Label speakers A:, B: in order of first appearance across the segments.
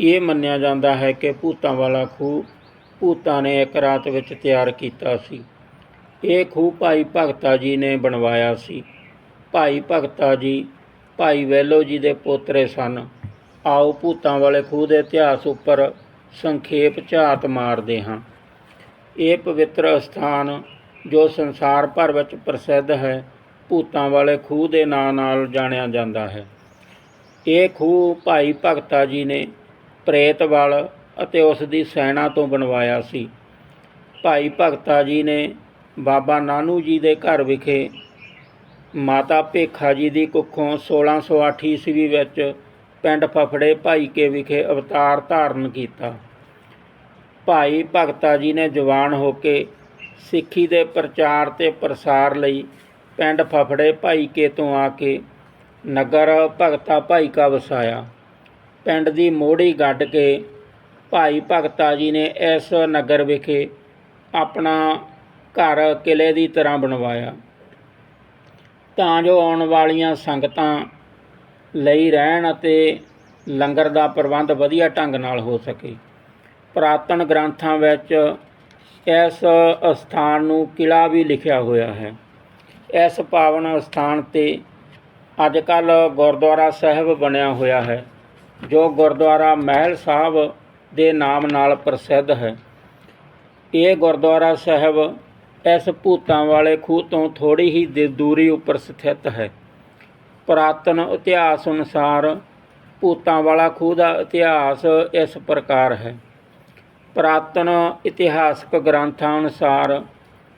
A: ਇਹ ਮੰਨਿਆ ਜਾਂਦਾ ਹੈ ਕਿ ਭੂਤਾਂ ਵਾਲਾ ਖੂਹ ਭੂਤਾਂ ਨੇ ਇੱਕ ਰਾਤ ਵਿੱਚ ਤਿਆਰ ਕੀਤਾ ਸੀ। ਇਹ ਖੂਹ ਭਾਈ ਭਗਤਾ ਜੀ ਨੇ ਬਣਵਾਇਆ ਸੀ। ਭਾਈ ਭਗਤਾ ਜੀ, ਭਾਈ ਵੈਲੋ ਜੀ ਦੇ ਪੋਤਰੇ ਸਨ। ਆਓ ਭੂਤਾਂ ਵਾਲੇ ਖੂਹ ਦੇ ਇਤਿਹਾਸ ਉੱਪਰ ਸੰਖੇਪ ਝਾਤ ਮਾਰਦੇ ਹਾਂ। ਇਹ ਪਵਿੱਤਰ ਸਥਾਨ ਜੋ ਸੰਸਾਰ ਭਰ ਵਿੱਚ ਪ੍ਰਸਿੱਧ ਹੈ, ਭੂਤਾਂ ਵਾਲੇ ਖੂਹ ਦੇ ਨਾਂ ਨਾਲ ਜਾਣਿਆ ਜਾਂਦਾ ਹੈ। ਇਹ ਖੂਹ ਭਾਈ ਭਗਤਾ ਜੀ ਨੇ ਪ੍ਰੇਤ ਪ੍ਰੇਤਵਲ ਅਤੇ ਉਸ ਦੀ ਸੈਨਾ ਤੋਂ ਬਣਵਾਇਆ ਸੀ। ਭਾਈ ਭਗਤਾ ਜੀ ਨੇ ਬਾਬਾ ਨਾਨੂ ਜੀ ਦੇ ਘਰ ਵਿਖੇ ਮਾਤਾ ਭੇਖਾ ਜੀ ਦੀ ਕੁੱਖੋਂ 1608 ਈਸਵੀ ਵਿੱਚ ਪਿੰਡ ਫਫੜੇ ਭਾਈ ਕੇ ਵਿਖੇ ਅਵਤਾਰ ਧਾਰਨ ਕੀਤਾ। ਭਾਈ ਭਗਤਾ ਜੀ ਨੇ ਜਵਾਨ ਹੋ ਕੇ ਸਿੱਖੀ ਦੇ ਪ੍ਰਚਾਰ ਤੇ ਪ੍ਰਸਾਰ ਲਈ ਪਿੰਡ ਫਫੜੇ ਭਾਈ ਕੇ ਤੋਂ ਆ ਕੇ ਨਗਰ ਭਗਤਾ ਭਾਈ ਕਾ ਵਸਾਇਆ। ਪਿੰਡ ਦੀ ਮੋਹੜੀ ਗੱਡ ਕੇ ਭਾਈ ਭਗਤਾ ਜੀ ਨੇ ਇਸ ਨਗਰ ਵਿਖੇ ਆਪਣਾ ਘਰ ਕਿਲੇ ਦੀ ਤਰ੍ਹਾਂ ਬਣਵਾਇਆ। ਤਾਂ ਜੋ ਆਉਣ ਵਾਲੀਆਂ ਸੰਗਤਾਂ ਲਈ ਰਹਿਣ ਅਤੇ ਲੰਗਰ ਦਾ ਪ੍ਰਬੰਧ ਵਧੀਆ ਢੰਗ ਨਾਲ ਹੋ ਸਕੇ। ਪੁਰਾਤਨ ਗ੍ਰੰਥਾਂ ਵਿੱਚ ਇਸ ਸਥਾਨ ਨੂੰ ਕਿਲਾ ਵੀ ਲਿਖਿਆ ਹੋਇਆ ਹੈ। ਇਸ ਪਾਵਨ ਸਥਾਨ ਤੇ ਅੱਜ ਕੱਲ ਗੁਰਦੁਆਰਾ ਸਾਹਿਬ ਬਣਿਆ ਹੋਇਆ ਹੈ। ਜੋ ਗੁਰਦੁਆਰਾ ਮਹਿਲ ਸਾਹਿਬ ਦੇ ਨਾਮ ਨਾਲ ਪ੍ਰਸਿੱਧ ਹੈ। ਇਹ ਗੁਰਦੁਆਰਾ ਸਾਹਿਬ ਇਸ ਭੂਤਾਂ ਵਾਲੇ ਖੂਹ ਤੋਂ ਥੋੜੀ ਹੀ ਦ- ਦੂਰੀ ਉੱਪਰ ਸਥਿਤ ਹੈ। ਪੁਰਾਤਨ ਇਤਿਹਾਸ ਅਨੁਸਾਰ ਭੂਤਾਂ ਵਾਲਾ ਖੂਹ ਦਾ ਇਤਿਹਾਸ ਇਸ ਪ੍ਰਕਾਰ ਹੈ। ਪੁਰਾਤਨ ਇਤਿਹਾਸਕ ਗ੍ਰੰਥਾਂ ਅਨੁਸਾਰ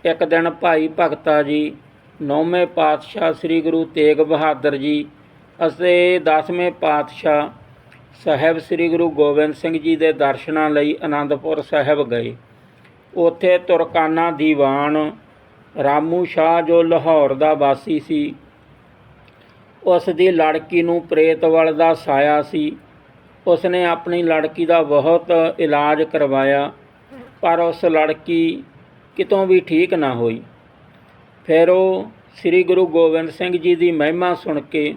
A: ਇੱਕ ਦਿਨ ਭਾਈ ਭਗਤਾ ਜੀ, ਨੌਵੇਂ ਪਾਤਸ਼ਾਹ ਸ੍ਰੀ ਗੁਰੂ ਤੇਗ ਬਹਾਦਰ ਜੀ ਅਤੇ ਦਸਵੇਂ ਪਾਤਸ਼ਾਹ ਸਾਹਿਬ ਸ੍ਰੀ ਗੁਰੂ ਗੋਬਿੰਦ ਸਿੰਘ ਜੀ ਦੇ ਦਰਸ਼ਨਾਂ ਲਈ ਆਨੰਦਪੁਰ ਸਾਹਿਬ ਗਏ। ਉੱਥੇ ਤੁਰਕਾਨਾ ਦੀਵਾਨ, ਰਾਮੂ ਸ਼ਾਹ ਜੋ ਲਾਹੌਰ ਦਾ ਵਾਸੀ ਸੀ ਉਸ ਦੀ ਲੜਕੀ ਨੂੰ ਪ੍ਰੇਤਵਲ ਦਾ ਸਾਇਆ ਸੀ। ਉਸ ਨੇ ਆਪਣੀ ਲੜਕੀ ਦਾ ਬਹੁਤ ਇਲਾਜ ਕਰਵਾਇਆ, ਪਰ ਉਸ ਲੜਕੀ ਕਿਤੋਂ ਵੀ ਠੀਕ ਨਾ ਹੋਈ। ਫਿਰ ਉਹ ਸ੍ਰੀ ਗੁਰੂ ਗੋਬਿੰਦ ਸਿੰਘ ਜੀ ਦੀ ਮਹਿਮਾ ਸੁਣ ਕੇ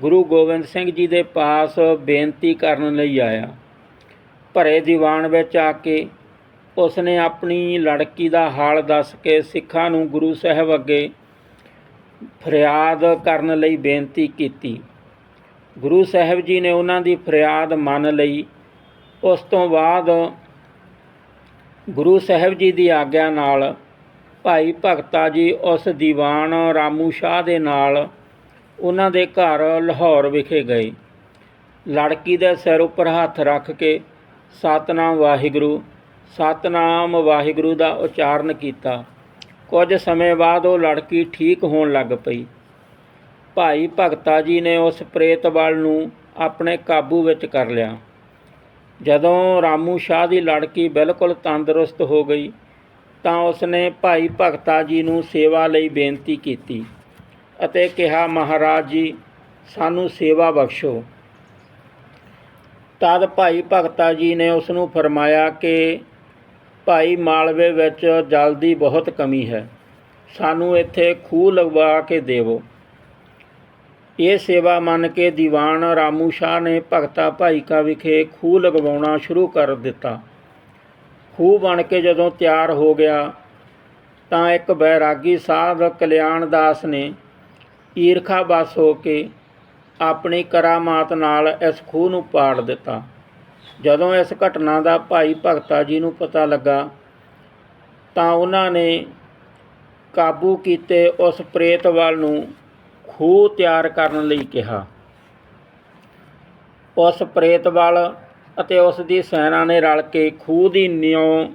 A: ਗੁਰੂ ਗੋਬਿੰਦ ਸਿੰਘ ਜੀ ਦੇ ਪਾਸ ਬੇਨਤੀ ਕਰਨ ਲਈ ਆਇਆ। ਭਰੇ ਦੀਵਾਨ ਵਿੱਚ ਆ ਕੇ ਉਸ ਨੇ ਆਪਣੀ ਲੜਕੀ ਦਾ ਹਾਲ ਦੱਸ ਕੇ ਸਿੱਖਾਂ ਨੂੰ ਗੁਰੂ ਸਾਹਿਬ ਅੱਗੇ ਫਰਿਆਦ ਕਰਨ ਲਈ ਬੇਨਤੀ ਕੀਤੀ। ਗੁਰੂ ਸਾਹਿਬ ਜੀ ਨੇ ਉਹਨਾਂ ਦੀ ਫਰਿਆਦ ਮੰਨ ਲਈ। ਉਸ ਤੋਂ ਬਾਅਦ ਗੁਰੂ ਸਾਹਿਬ ਜੀ ਦੀ ਆਗਿਆ ਨਾਲ ਭਾਈ ਭਗਤਾ ਜੀ ਉਸ ਦੀਵਾਨ ਰਾਮੂ ਸ਼ਾਹ ਦੇ ਨਾਲ ਉਹਨਾਂ ਦੇ ਘਰ ਲਾਹੌਰ ਵਿਖੇ ਗਏ। ਲੜਕੀ ਦੇ ਸਿਰ ਉੱਪਰ ਹੱਥ ਰੱਖ ਕੇ ਸਤਨਾਮ ਵਾਹਿਗੁਰੂ ਸਤਨਾਮ ਵਾਹਿਗੁਰੂ ਦਾ ਉਚਾਰਨ ਕੀਤਾ। ਕੁਝ ਸਮੇਂ ਬਾਅਦ ਉਹ ਲੜਕੀ ਠੀਕ ਹੋਣ ਲੱਗ ਪਈ। ਭਾਈ ਭਗਤਾ ਜੀ ਨੇ ਉਸ ਪ੍ਰੇਤ ਵੱਲ ਨੂੰ ਆਪਣੇ ਕਾਬੂ ਵਿੱਚ ਕਰ ਲਿਆ। ਜਦੋਂ ਰਾਮੂ ਸ਼ਾਹ ਦੀ ਲੜਕੀ ਬਿਲਕੁਲ ਤੰਦਰੁਸਤ ਹੋ ਗਈ, ਤਾਂ ਉਸਨੇ ਭਾਈ ਭਗਤਾ ਜੀ ਨੂੰ ਸੇਵਾ ਲਈ ਬੇਨਤੀ ਕੀਤੀ। ਅਤੇ ਕਿਹਾ, ਮਹਾਰਾਜ ਜੀ, ਸਾਨੂੰ ਸੇਵਾ ਬਖਸ਼ੋ। ਤਦ ਭਾਈ ਭਗਤਾ ਜੀ ਨੇ ਉਸ ਨੂੰ ਫਰਮਾਇਆ ਕਿ ਭਾਈ ਮਾਲਵੇ ਵਿੱਚ ਜਲ ਦੀ ਬਹੁਤ ਕਮੀ ਹੈ। ਸਾਨੂੰ ਇੱਥੇ ਖੂਹ ਲਗਵਾ ਕੇ ਦੇਵੋ। ਇਹ ਸੇਵਾ ਮੰਨ ਕੇ ਦੀਵਾਨ ਰਾਮੂ ਸ਼ਾਹ ਨੇ ਭਗਤਾ ਭਾਈ ਕਾ ਵਿਖੇ ਖੂਹ ਲਗਵਾਉਣਾ ਸ਼ੁਰੂ ਕਰ ਦਿੱਤਾ। ਖੂਹ ਬਣ ਕੇ ਜਦੋਂ ਤਿਆਰ ਹੋ ਗਿਆ, ਤਾਂ ਇੱਕ ਬੈਰਾਗੀ ਸਾਧ ਕਲਿਆਣ ਦਾਸ ਨੇ ਈਰਖਾ ਬਸ ਹੋ ਕੇ ਆਪਣੀ ਕਰਾਮਾਤ ਨਾਲ ਇਸ ਖੂਹ ਨੂੰ ਪਾੜ ਦਿੱਤਾ। ਜਦੋਂ ਇਸ ਘਟਨਾ ਦਾ ਭਾਈ ਭਗਤਾ ਜੀ ਨੂੰ ਪਤਾ ਲੱਗਾ, ਤਾਂ ਉਹਨਾਂ ਨੇ ਕਾਬੂ ਕੀਤੇ ਉਸ ਪ੍ਰੇਤ ਵੱਲ ਨੂੰ ਖੂਹ ਤਿਆਰ ਕਰਨ ਲਈ ਕਿਹਾ। ਉਸ ਪ੍ਰੇਤ ਵੱਲ ਅਤੇ ਉਸ ਦੀ ਸੈਨਾ ਨੇ ਰਲ ਕੇ ਖੂਹ ਦੀ ਨਿਉ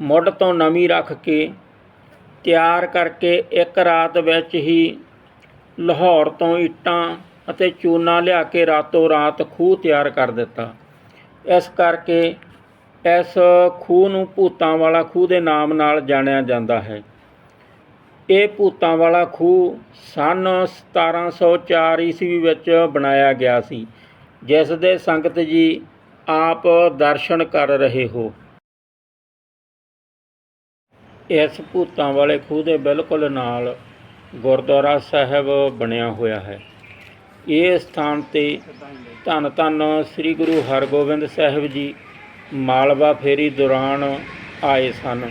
A: ਮੁੱਢ ਤੋਂ ਨਵੀਂ ਰੱਖ ਕੇ ਤਿਆਰ ਕਰਕੇ ਇੱਕ ਰਾਤ ਵਿੱਚ ਹੀ ਲਾਹੌਰ ਤੋਂ ਇੱਟਾਂ ਅਤੇ ਚੂਨਾ ਲਿਆ ਕੇ ਰਾਤੋਂ ਰਾਤ ਖੂਹ ਤਿਆਰ ਕਰ ਦਿੱਤਾ। ਇਸ ਕਰਕੇ ਇਸ ਖੂਹ ਨੂੰ ਭੂਤਾਂ ਵਾਲਾ ਖੂਹ ਦੇ ਨਾਮ ਨਾਲ ਜਾਣਿਆ ਜਾਂਦਾ ਹੈ। ਇਹ ਭੂਤਾਂ ਵਾਲਾ ਖੂਹ ਸਨ 1704 ਈਸਵੀ ਵਿੱਚ ਬਣਾਇਆ ਗਿਆ ਸੀ, ਜਿਸ ਦੇ ਸੰਗਤ ਜੀ ਆਪ ਦਰਸ਼ਨ ਕਰ ਰਹੇ ਹੋ। ਇਸ ਭੂਤਾਂ ਵਾਲੇ ਖੂਹ ਦੇ ਬਿਲਕੁਲ ਨਾਲ ਗੁਰਦੁਆਰਾ ਸਾਹਿਬ ਬਣਿਆ ਹੋਇਆ ਹੈ। ਇਹ ਸਥਾਨ ਤੇ ਧੰਨ ਧੰਨ ਸ੍ਰੀ ਗੁਰੂ ਹਰਗੋਬਿੰਦ ਸਾਹਿਬ ਜੀ ਮਾਲਵਾ ਫੇਰੀ ਦੌਰਾਨ ਆਏ ਸਨ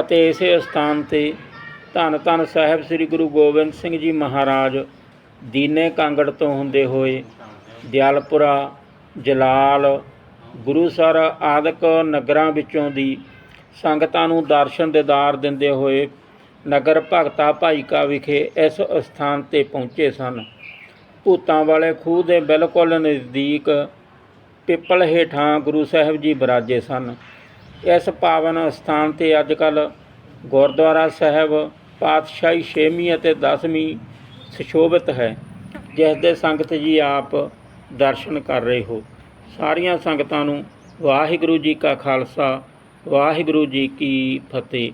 A: ਅਤੇ ਇਸੇ ਸਥਾਨ ਤੇ ਧੰਨ ਧੰਨ ਸਾਹਿਬ ਸ੍ਰੀ ਗੁਰੂ ਗੋਬਿੰਦ ਸਿੰਘ ਜੀ ਮਹਾਰਾਜ ਦੀਨੇ ਕਾਂਗੜ ਤੋਂ ਹੁੰਦੇ ਹੋਏ ਦਿਆਲਪੁਰਾ, ਜਲਾਲ, ਗੁਰੂਸਰ ਆਦਿਕ ਨਗਰਾਂ ਵਿੱਚੋਂ ਦੀ ਸੰਗਤਾਂ ਨੂੰ ਦਰਸ਼ਨ ਦੇਦਾਰ ਦਿੰਦੇ ਹੋਏ ਨਗਰ ਭਗਤਾ ਭਾਈਕਾ ਵਿਖੇ ਇਸ ਸਥਾਨ ਤੇ ਪਹੁੰਚੇ ਸਨ। ਭੂਤਾਂ ਵਾਲੇ ਖੂਹ ਦੇ ਬਿਲਕੁਲ ਨਜ਼ਦੀਕ ਪਿੱਪਲ ਹੇਠਾਂ ਗੁਰੂ ਸਾਹਿਬ ਜੀ ਬਰਾਜੇ ਸਨ। ਇਸ ਪਾਵਨ ਸਥਾਨ ਤੇ ਅੱਜ ਕੱਲ ਗੁਰਦੁਆਰਾ ਸਾਹਿਬ ਪਾਤਸ਼ਾਹੀ 6ਵੀਂ ਅਤੇ 10ਵੀਂ ਸੁਸ਼ੋਭਿਤ ਹੈ, ਜਿਸ ਦੇ ਸੰਗਤ ਜੀ ਆਪ ਦਰਸ਼ਨ ਕਰ ਰਹੇ ਹੋ। ਸਾਰੀਆਂ ਸੰਗਤਾਂ ਨੂੰ ਵਾਹਿਗੁਰੂ ਜੀ ਕਾ ਖਾਲਸਾ, ਵਾਹਿਗੁਰੂ ਜੀ ਕੀ ਫਤਿਹ।